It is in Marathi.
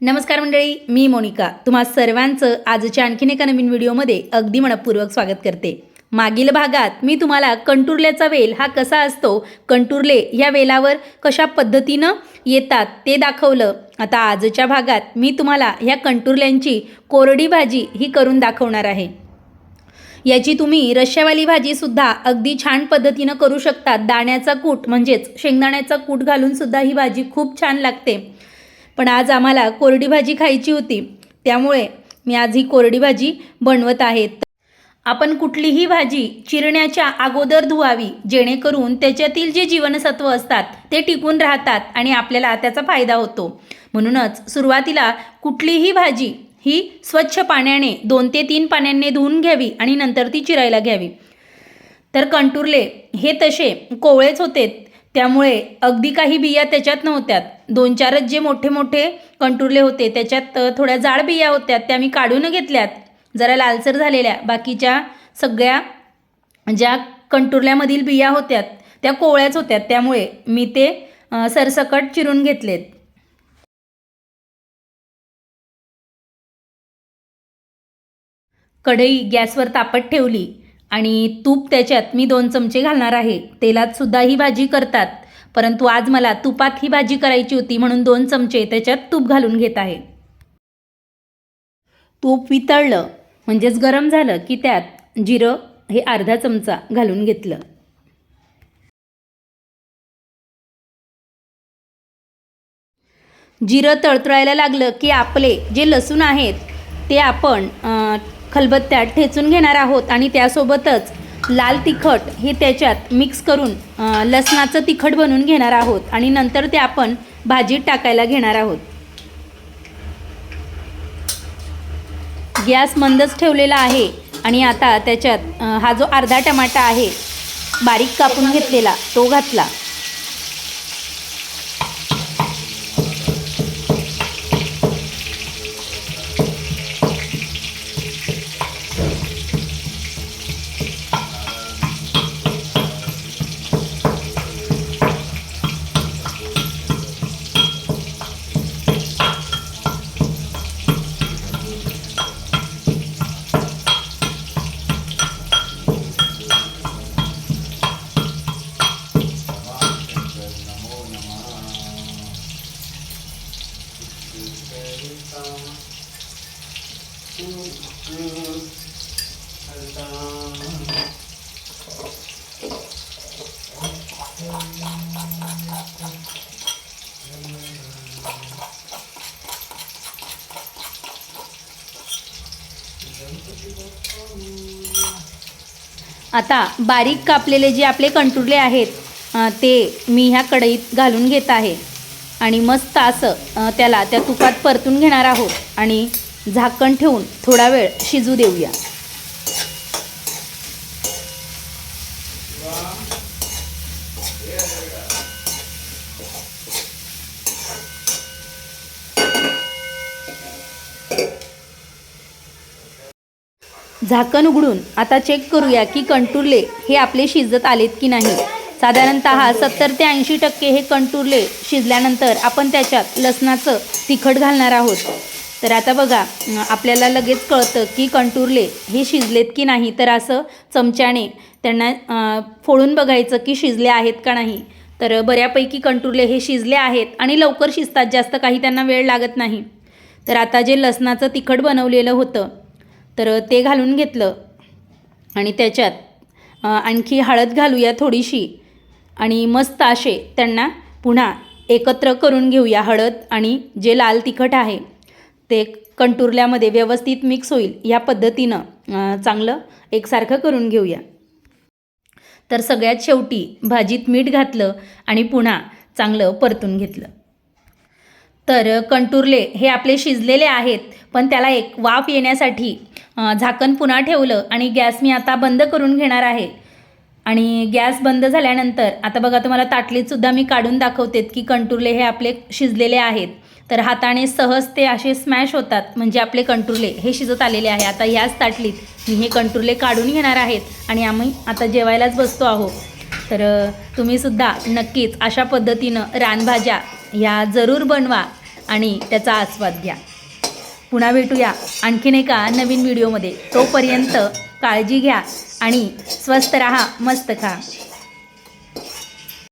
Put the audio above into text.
नमस्कार मंडळी मी मोनिका. तुम्हा सर्वांचं आजच्या आणखीन एका नवीन व्हिडिओमध्ये अगदी मनपूर्वक स्वागत करते. मागील भागात मी तुम्हाला कंटुरल्याचा वेल हा कसा असतो कंटुरले या वेलावर कशा पद्धतीनं येतात ते दाखवलं. आता आजच्या भागात मी तुम्हाला ह्या कंटुरल्यांची कोरडी भाजी ही करून दाखवणार आहे. याची तुम्ही रश्यावाली भाजीसुद्धा अगदी छान पद्धतीनं करू शकता. दाण्याचा कूट म्हणजेच शेंगदाण्याचा कूट घालूनसुद्धा ही भाजी खूप छान लागते. पण आज आम्हाला कोरडी भाजी खायची होती. त्यामुळे मी आज ही कोरडी भाजी बनवत आहे. आपण कुठलीही भाजी चिरण्याच्या अगोदर धुवावी जेणेकरून त्याच्यातील जे जीवनसत्व असतात ते टिकून राहतात आणि आपल्याला त्याचा फायदा होतो. म्हणूनच सुरुवातीला कुठलीही भाजी ही स्वच्छ पाण्याने दोन ते तीन पाण्याने धुवून घ्यावी आणि नंतर ती चिरायला घ्यावी. तर कंटुरले हे तसे कोवळेच होते. त्यामुळे अगदी काही बिया त्याच्यात नव्हत्यात. दोन चारच जे मोठे मोठे कंटुरले होते त्याच्यात थोड्या जाड बिया होत्या त्या मी काढून घेतल्यात. जरा लालसर झालेल्या. बाकीच्या सगळ्या ज्या कंटुरल्यामधील बिया होत्यात त्या कोवळ्याच होत्या त्यामुळे मी ते सरसकट चिरून घेतलेत. कढई गॅसवर तापत ठेवली. आणि तूप त्याच्यात मी दोन चमचे घालणार आहे. तेलात सुद्धा ही भाजी करतात. परंतु आज मला तुपात ही भाजी करायची होती म्हणून दोन चमचे त्याच्यात तूप घालून घेत आहे. तूप वितळलं म्हणजेच गरम झालं की त्यात जिरं हे अर्धा चमचा घालून घेतलं. जिरं तळतळायला लागलं की आपले जे लसूण आहेत ते आपण खलबत्त्यात ठेचून घेणार आहोत आणि त्यासोबतच लाल तिखट हे त्याच्यात मिक्स करून लसणाचं तिखट बनवून घेणार आहोत आणि नंतर ते आपण भाजीत टाकायला घेणार आहोत. गॅस मंदच ठेवलेला आहे आणि आता त्याच्यात हा जो अर्धा टमाटा आहे बारीक कापून घेतलेला तो घातला. आता बारीक कापलेले जे आपले कंटुरले आहेत ते मी ह्या कढईत घालून घेत आहे. आणि मस्त असं त्याला त्या तुपात परतून घेणार आहोत आणि झाकण ठेवून थोडा वेळ शिजू देऊया. झाकण उघडून आता चेक करूया की कंटुरले हे आपले शिजत आलेत की नाही. साधारणत सत्तर ते ऐंशी टक्के हे कंटुरले शिजल्यानंतर आपण त्याच्यात लसणाचं तिखट घालणार आहोत. तर आता बघा आपल्याला लगेच कळतं की कंटुरले हे शिजलेत की नाही. तर असं चमच्याने त्यांना फोडून बघायचं की शिजले आहेत का नाही. तर बऱ्यापैकी कंटुरले हे शिजले आहेत आणि लवकर शिजतात जास्त काही त्यांना वेळ लागत नाही. तर आता जे लसणाचं तिखट बनवलेलं होतं तर ते घालून घेतलं. आणि त्याच्यात आणखी हळद घालूया थोडीशी. आणि मस्त असे त्यांना पुन्हा एकत्र करून घेऊया हळद आणि जे लाल तिखट आहे ते कंटुरल्यामध्ये व्यवस्थित मिक्स होईल. या पद्धतीनं चांगलं एकसारखं करून घेऊया. तर सगळ्यात शेवटी भाजीत मीठ घातलं आणि पुन्हा चांगलं परतून घेतलं. तर कंटुरले हे आपले शिजलेले आहेत पण त्याला एक वाफ येण्यासाठी झाकण पुन्हा ठेवलं आणि गॅस मी आता बंद करून घेणार आहे. आणि गॅस बंद झाल्यानंतर आता बघा तुम्हाला ताटलीतसुद्धा मी काढून दाखवते की कंटुरले हे आपले शिजलेले आहेत. तर हाताने सहज ते असे स्मॅश होतात म्हणजे आपले कंटुरले हे शिजत आलेले आहे. आता ह्याच ताटलीत मी हे कंटुरले काढून घेणार आहेत आणि आम्ही आता जेवायलाच बसतो आहोत. तर तुम्हीसुद्धा नक्कीच अशा पद्धतीनं रानभाज्या ह्या जरूर बनवा आणि त्याचा आस्वाद घ्या. पुन्हा भेटूया आणखीन एका नवीन व्हिडिओमध्ये. तोपर्यंत काळजी घ्या. आणि स्वस्त रहा मस्त खा.